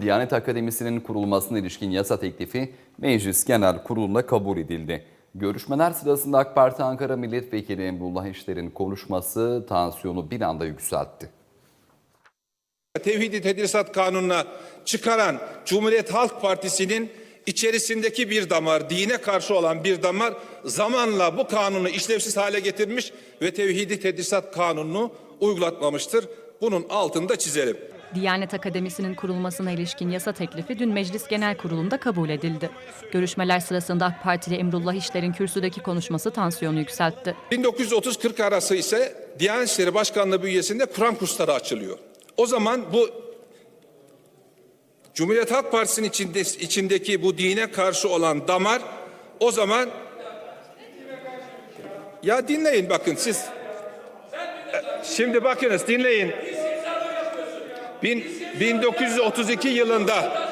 Diyanet Akademisi'nin kurulmasına ilişkin yasa teklifi Meclis Genel Kurulu'nda kabul edildi. Görüşmeler sırasında AK Parti Ankara Milletvekili Emrullah İşler'in konuşması tansiyonu bir anda yükseltti. Tevhidi Tedrisat Kanunu'na çıkaran Cumhuriyet Halk Partisi'nin içerisindeki bir damar, dine karşı olan bir damar zamanla bu kanunu işlevsiz hale getirmiş ve Tevhidi Tedrisat Kanunu'nu uygulatmamıştır. Bunun altını da çizelim. Diyanet Akademisi'nin kurulmasına ilişkin yasa teklifi dün Meclis Genel Kurulu'nda kabul edildi. Görüşmeler sırasında AK Partili Emrullah İşler'in kürsüdeki konuşması tansiyonu yükseltti. 1930-40 arası ise Diyanet İşleri Başkanlığı bünyesinde Kur'an kursları açılıyor. O zaman bu Cumhuriyet Halk Partisi'nin içinde, içindeki bu dine karşı olan damar o zaman ya dinleyin bakın siz şimdi bakınız dinleyin Bin, 1932 yılında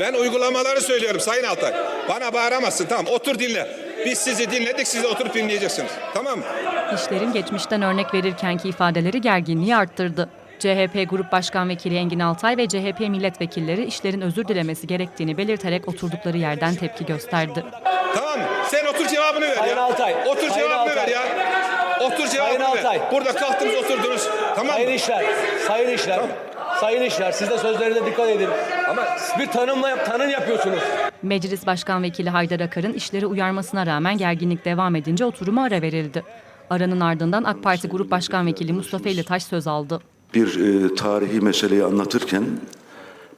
Ben uygulamaları söylüyorum Sayın Altay. Bana bağıramazsın tamam otur dinle. Biz sizi dinledik siz de oturup dinleyeceksiniz. Tamam mı? İşler'in geçmişten örnek verirkenki ifadeleri gerginliği arttırdı. CHP Grup Başkan Vekili Engin Altay ve CHP milletvekilleri işlerin özür dilemesi gerektiğini belirterek oturdukları yerden tepki gösterdi. Tamam? Sen otur cevabını ver Sayın ya. Altay, Otur Sayın cevabını Altay. ver ya. Otur cevabını Altay. ver. Burada kalktınız oturdunuz. Tamam Sayın mı? İşler, Sayın İşler, Sayın İşler siz de sözlerine dikkat edin. Ama bir tanımla yap, tanım yapıyorsunuz. Meclis Başkan Vekili Haydar Akar'ın işleri uyarmasına rağmen gerginlik devam edince oturuma ara verildi. Aranın ardından AK Parti Grup Başkan Vekili Mustafa İlitaş söz aldı. bir e, tarihi meseleyi anlatırken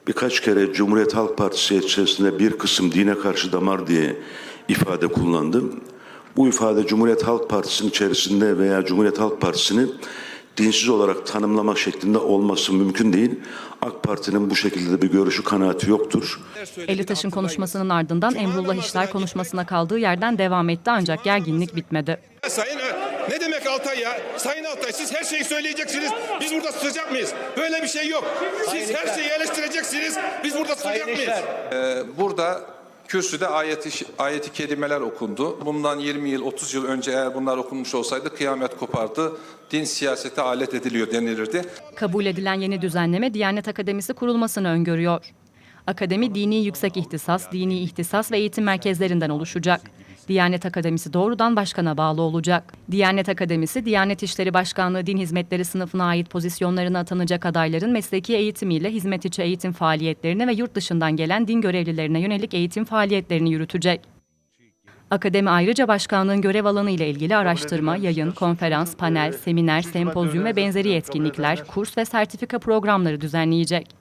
birkaç kere Cumhuriyet Halk Partisi içerisinde bir kısım dine karşı damar diye ifade kullandım. Bu ifade Cumhuriyet Halk Partisi'nin içerisinde veya Cumhuriyet Halk Partisi'ni dinsiz olarak tanımlamak şeklinde olması mümkün değil. AK Parti'nin bu şekilde de bir görüşü kanaati yoktur. Elitaş'ın konuşmasının ardından Emrullah İşler konuşmasına kaldığı yerden devam etti ancak gerginlik bitmedi. Sayın ne demek Altay ya? Sayın Altay siz her şeyi söyleyeceksiniz. Biz burada susacak mıyız? Böyle bir şey yok. Siz her şeyi eleştireceksiniz. Biz burada susacak mıyız? İşler, Burada kürsüde ayeti, ayeti kelimeler okundu. Bundan 20 yıl, 30 yıl önce eğer bunlar okunmuş olsaydı kıyamet kopardı. Din siyasete alet ediliyor denilirdi. Kabul edilen yeni düzenleme Diyanet Akademisi kurulmasını öngörüyor. Akademi dini yüksek ihtisas, dini ihtisas ve eğitim merkezlerinden oluşacak. Diyanet Akademisi doğrudan başkana bağlı olacak. Diyanet Akademisi, Diyanet İşleri Başkanlığı Din Hizmetleri sınıfına ait pozisyonlarına atanacak adayların mesleki eğitimiyle hizmet içi eğitim faaliyetlerine ve yurt dışından gelen din görevlilerine yönelik eğitim faaliyetlerini yürütecek. Akademi ayrıca başkanlığın görev alanı ile ilgili araştırma, yayın, konferans, panel, seminer, sempozyum ve benzeri etkinlikler, kurs ve sertifika programları düzenleyecek.